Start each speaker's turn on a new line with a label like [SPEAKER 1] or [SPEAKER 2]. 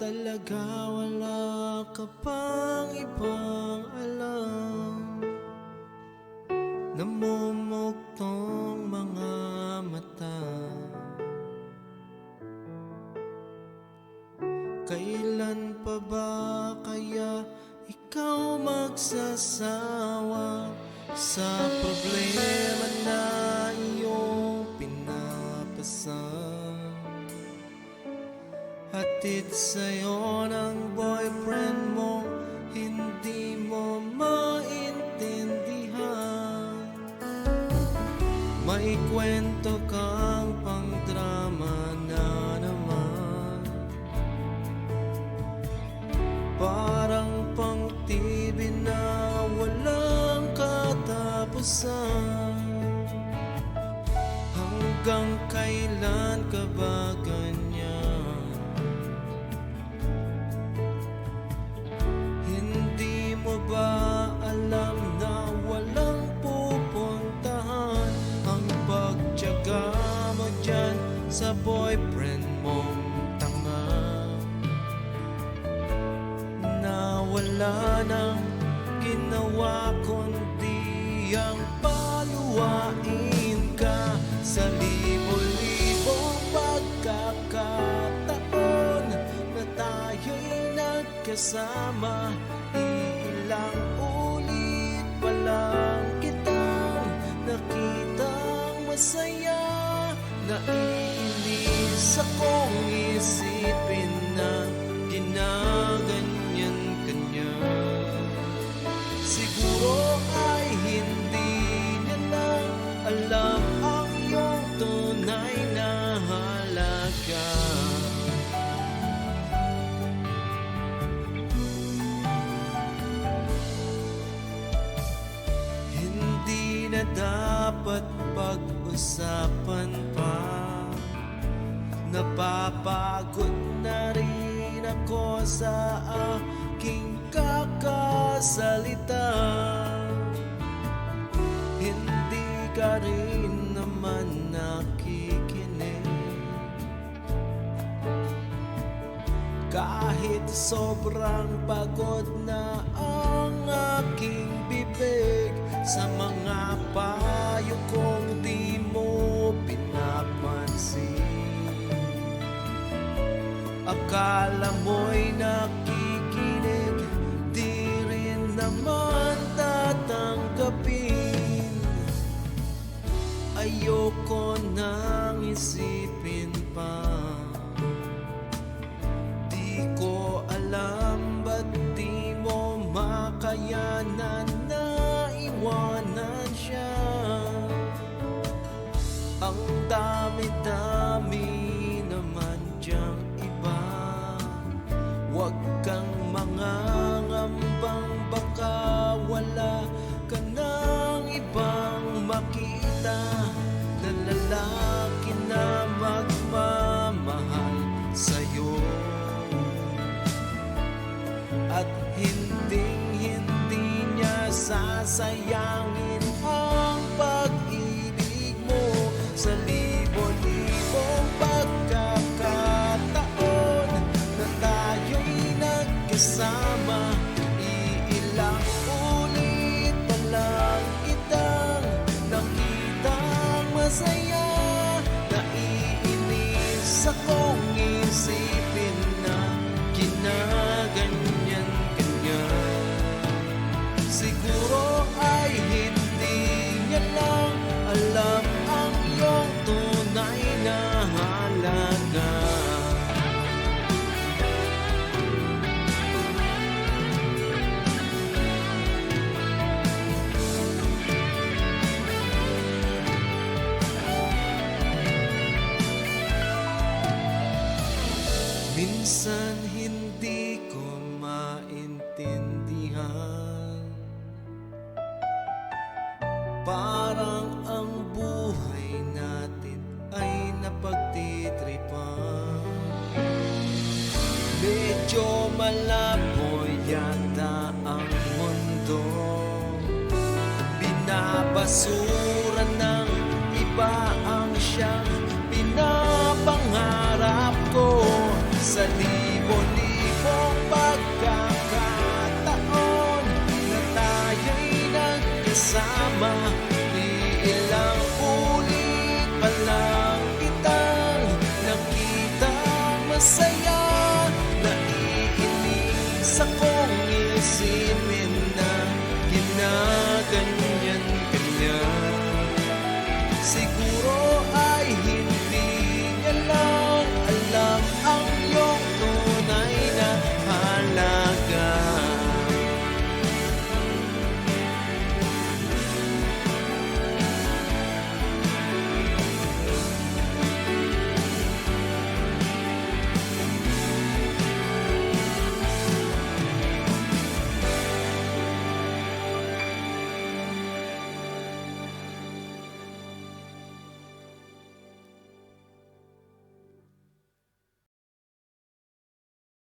[SPEAKER 1] talaga wala ka pang ibang alam. Namumuktong mga mata. Kailan pa ba kaya ikaw magsasawa Sa problema na Hatid sa'yo ng boyfriend mo Hindi mo maintindihan. May kwento kang pang drama na naman. Parang pang na walang katapusan. Hanggang kailan boyfriend mong tanga Na wala nang ginawa kundi ang paluwain ka Sa libo-libong pagkakataon Na tayo'y nagkasama na dapat pag-usapan pa. Napapagod na rin ako sa aking kakasalita. Hindi ka rin naman nakikinig. Kahit sobrang pagod na ang aking bibig Sa payo kong di pinapansin Akala mo'y nakikinig Di rin naman tatanggapin. Ayoko nang isipin pa. Di ko alam ba't di mo makayanan sasayangin ang Minsan hindi ko maintindihan. Parang ang buhay natin ay napagtitripan. Medyo malabo yata ang mundo. Bina Sa libo-libong pagkakataon Na tayo'y nagkasama Iilang ulit pa kitang nakita masaya